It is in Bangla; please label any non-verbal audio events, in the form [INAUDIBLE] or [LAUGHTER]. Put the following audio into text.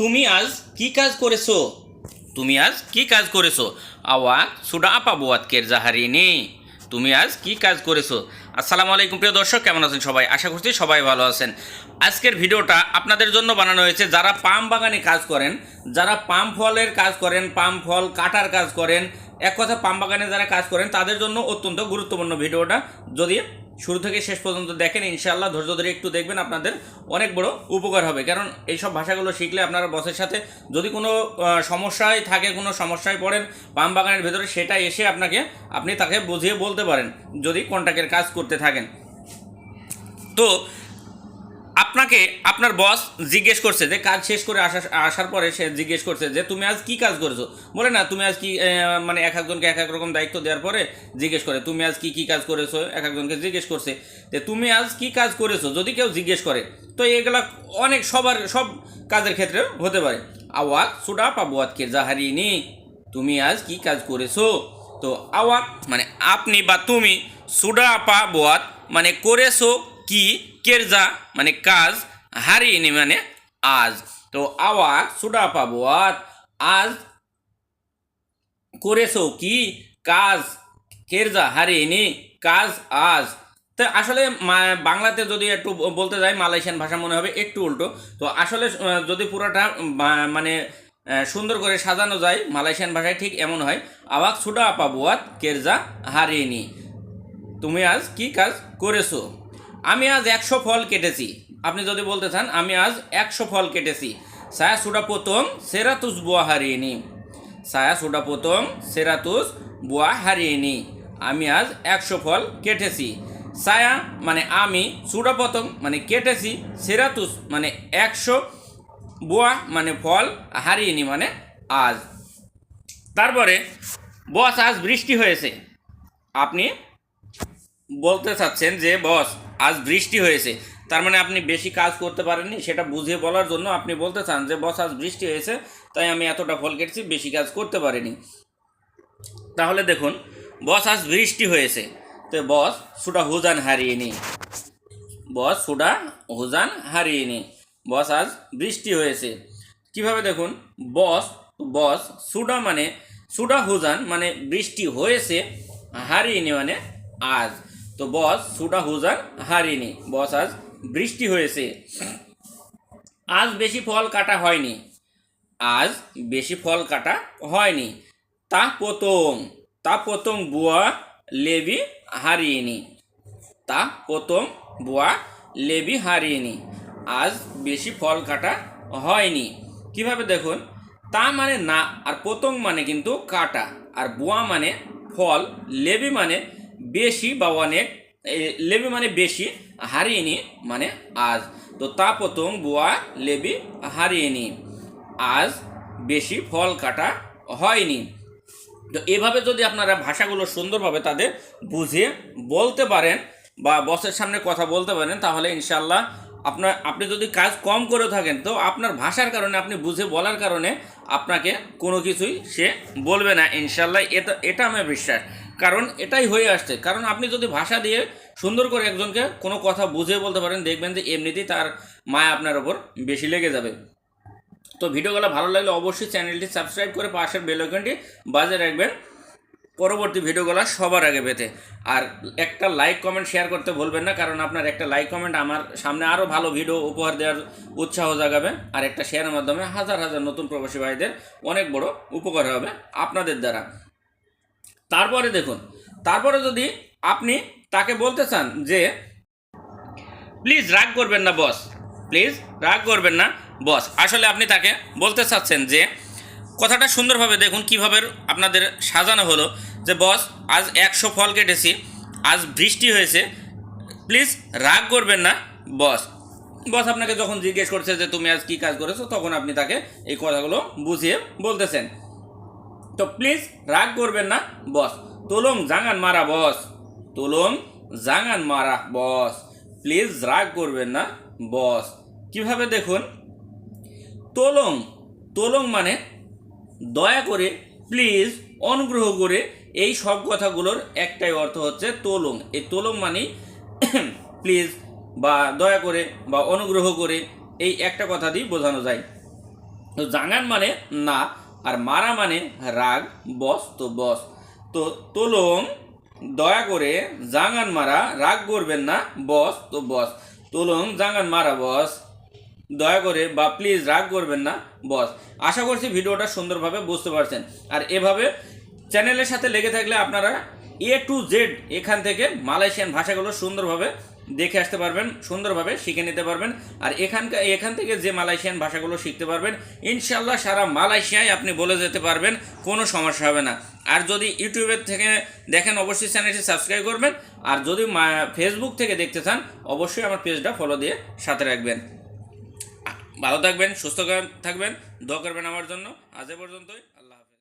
তুমি আজ কি কাজ করেছ? তুমি আজ কি কাজ করেছ? আওয়া সুডা আপা কের জাহারিনি। তুমি আজ কি কাজ করেছ? আসসালামু আলাইকুম, প্রিয় দর্শক, কেমন আছেন সবাই? আশা করছি সবাই ভালো আছেন। আজকের ভিডিওটা আপনাদের জন্য বানানো হয়েছে। যারা পাম বাগানে কাজ করেন, যারা পাম ফলের কাজ করেন, পাম ফল কাটার কাজ করেন, এক কথা পাম বাগানে যারা কাজ করেন, তাদের জন্য অত্যন্ত গুরুত্বপূর্ণ ভিডিওটা। যদি শুরু থেকে শেষ পর্যন্ত দেখেন, ইনশাআল্লাহ ধৈর্য ধরে একটু দেখবেন, আপনাদের অনেক বড় উপকার হবে। কারণ এইসব ভাষাগুলো শিখলে আপনারা বসের সাথে যদি কোনো সমস্যায় থাকে, কোনো সমস্যায় পড়েন পাম বাগানের ভেতরে সেটা এসে আপনাকে, আপনি তাকে বুঝিয়ে বলতে পারেন, যদি কন্ট্যাক্টের কাজ করতে থাকেন। তো আপনাকে আপনার বস জিজ্ঞেস করছে যে, কাজ শেষ করে আসা, আসার পরে সে জিজ্ঞেস করছে যে, তুমি আজ কি কাজ করেছ? বলে, না, তুমি আজ কি মানে এক একজনকে এক এক রকম দায়িত্ব দেওয়ার পরে জিজ্ঞেস করে, তুমি আজ কি কি কাজ করেছ? এক একজনকে জিজ্ঞেস করছে যে, তুমি আজ কি কাজ করেছ? যদি কেউ জিজ্ঞেস করে, তো এগুলা অনেক সবার, সব কাজের ক্ষেত্রে হতে পারে। আওয়াক, সুডা পাবুয়াত কে জাহারিনি, তুমি আজ কি কাজ করেছ? তো আওয়াক মানে আপনি বা তুমি সুডা পা বোয়াত মানে করেছ কি কেরজা মানে কাজ, হারিয়ে মানে আজ। তো আওয়াক সুডা পা বোয়াত আজ করেছ কি? কাজ কেরজা হারিয়ে কাজ আজ। তো আসলে বাংলাতে যদি একটু বলতে যাই, মালয়েশিয়ান ভাষা মনে হবে একটু উল্টো। তো আসলে যদি পুরোটা মানে সুন্দর করে সাজানো যায়, মালয়েশিয়ান ভাষায় ঠিক এমন হয় আওয়াক সুডা আপা বুয়াত কেরজা হারিয়ে তুমি আজ কি কাজ করেছ? আমি আজ একশো ফল কেটেছি। আপনি যদি বলতে চান, আমি আজ একশো ফল কেটেছি। সায়া সুডা প্রথম সেরাতুস বুয়া হারিয়ে সায়া সুডা প্রথম সেরাতুস বুয়া হারিয়ে আমি আজ একশো ফল কেটেছি। সায়া মানে আমি সুডা প্রথম মানে কেটেছি, সেরাতুস মানে একশো, বুয়া মানে ফল হারিয়ে মানে আজ। তারপরে বস, আজ বৃষ্টি হয়েছে। আপনি বলতে চাচ্ছেন যে, বস আজ বৃষ্টি হয়েছে। তার মানে আপনি বেশি কাজ করতে পারেননি, সেটা বুঝিয়ে বলার জন্য আপনি বলতে চান যে, বস, আজ বৃষ্টি হয়েছে, তাই আমি এতটা ফল কেটেছি, বেশি কাজ করতে পারিনি। তাহলে দেখুন, বস, আজ বৃষ্টি হয়েছে। তো বস সুডা হুজান হারিয়ে নি। বস সুডা হুজান হারিয়ে নি। বস, আজ বৃষ্টি হয়েছে। কীভাবে দেখুন, বস বস সুডা মানে সুডা হুজান মানে বৃষ্টি হয়েছে, হারিয়ে মানে আজ। তো বস, সুডা হুজান হারিয়ে বস, আজ বৃষ্টি হয়েছে। আজ বেশি ফল কাটা হয়নি। আজ বেশি ফল কাটা হয়নি। তা প্রথম তা প্রথম বুয়া লেবি হারিয়েনি। তা প্রথম বুয়া লেবি হারিয়েনি। আজ বেশি ফল কাটা হয়নি। কীভাবে দেখুন? তা মানে না, আর প্রথম মানে কিন্তু কাটা। আর বুয়া মানে ফল, লেবি মানে বেশি বা অনেক লেবি মানে বেশি হারিয়েনি মানে আজ। তো তা প্রথম বুয়া লেবি হারিয়েনি আজ বেশি ফল কাটা হয়নি তো এভাবে যদি আপনারা ভাষাগুলো সুন্দরভাবে তাদের বুঝিয়ে বলতে পারেন বা বসের সামনে কথা বলতে পারেন, তাহলে ইনশাল্লাহ আপনার, আপনি যদি কাজ কম করে থাকেন, তো আপনার ভাষার কারণে, আপনি বুঝে বলার কারণে আপনাকে কোনো কিছুই সে বলবে না। ইনশাল্লাহ এটা এটা আমার বিশ্বাস। কারণ এটাই হয়ে আসছে। কারণ আপনি যদি ভাষা দিয়ে সুন্দর করে একজনকে কোনো কথা বুঝিয়ে বলতে পারেন, দেখবেন যে এমনিতেই তার মায়া আপনার ওপর বেশি লেগে যাবে। তো ভিডিওগুলো ভালো লাগলে অবশ্যই চ্যানেলটি সাবস্ক্রাইব করে পাশের বেল আইকনটি বাজে রাখবেন। পরবর্তী ভিডিওগুলো সবার আগে পেতে। আর একটা লাইক কমেন্ট শেয়ার করতে ভুলবেন না, কারণ আপনার একটা লাইক কমেন্ট আমার সামনে আরও ভালো ভিডিও উপহার দেওয়ার উৎসাহ জাগাবে। আর একটা শেয়ারের মাধ্যমে হাজার হাজার নতুন প্রবাসী ভাইদের অনেক বড় উপকার হবে আপনাদের দ্বারা। তারপরে দেখুন, তারপরে যদি আপনি তাকে বলতে চান যে, প্লিজ রাগ করবেন না, বস। প্লিজ রাগ করবেন না, বস। আসলে আপনি তাকে বলতে চাচ্ছেন যে, কথাটা সুন্দরভাবে দেখুন কীভাবে আপনাদের সাজানো হলো যে, বস, আজ একশো ফল কেটেছি, আজ বৃষ্টি হয়েছে। প্লিজ রাগ করবেন না, বস। বস আপনাকে যখন জিজ্ঞেস করছে যে, তুমি আজ কী কাজ করেছ? তখন আপনি তাকে এই কথাগুলো বুঝিয়ে বলতেছেন। তো প্লিজ রাগ করবেন না, বস। তুলুম জাঙ্গান মারা, বস। তুলুম জাঙ্গান মারা, বস। প্লিজ রাগ করবেন না, বস। কীভাবে দেখুন? তোলং তোলং মানে দয়া করে প্লিজ অনুগ্রহ করে এই সব কথাগুলোর একটাই অর্থ হচ্ছে তোলং। এই তোলং মানে প্লিজ [COUGHS] বা দয়া করে বা অনুগ্রহ করে এই একটা কথা দিয়ে বোঝানো যায়। তো জাঙ্গান মানে না আর মারা মানে রাগ, বস, তো বস। তো তোলং দয়া করে জাঙ্গান মারা, রাগ করবেন না, বস, তো বস। তোলং জাঙ্গান মারা, বস। দয়া করে, বা প্লিজ রাগ করবেন না, বস। আশা করছি ভিডিওটা সুন্দরভাবে বুঝতে পারছেন। আর এভাবে চ্যানেলের সাথে লেগে থাকলে আপনারা এ টু জেড এখান থেকে মালয়েশিয়ান ভাষাগুলো সুন্দরভাবে দেখে আসতে পারবেন, সুন্দরভাবে শিখে নিতে পারবেন, আর এখানকার এখান থেকে যে মালয়েশিয়ান ভাষাগুলো শিখতে পারবেন ইনশাল্লাহ সারা মালয়েশিয়ায় আপনি বলে যেতে পারবেন, কোনো সমস্যা হবে না। আর যদি ইউটিউবের থেকে দেখেন, অবশ্যই চ্যানেলটি সাবস্ক্রাইব করবেন, আর যদি ফেসবুক থেকে দেখতে চান, অবশ্যই আমার পেজটা ফলো দিয়ে সাথে রাখবেন। ভালো থাকবেন, সুস্থ থাকবেন, দোয়া করবেন আমার জন্য। আজ পর্যন্তই।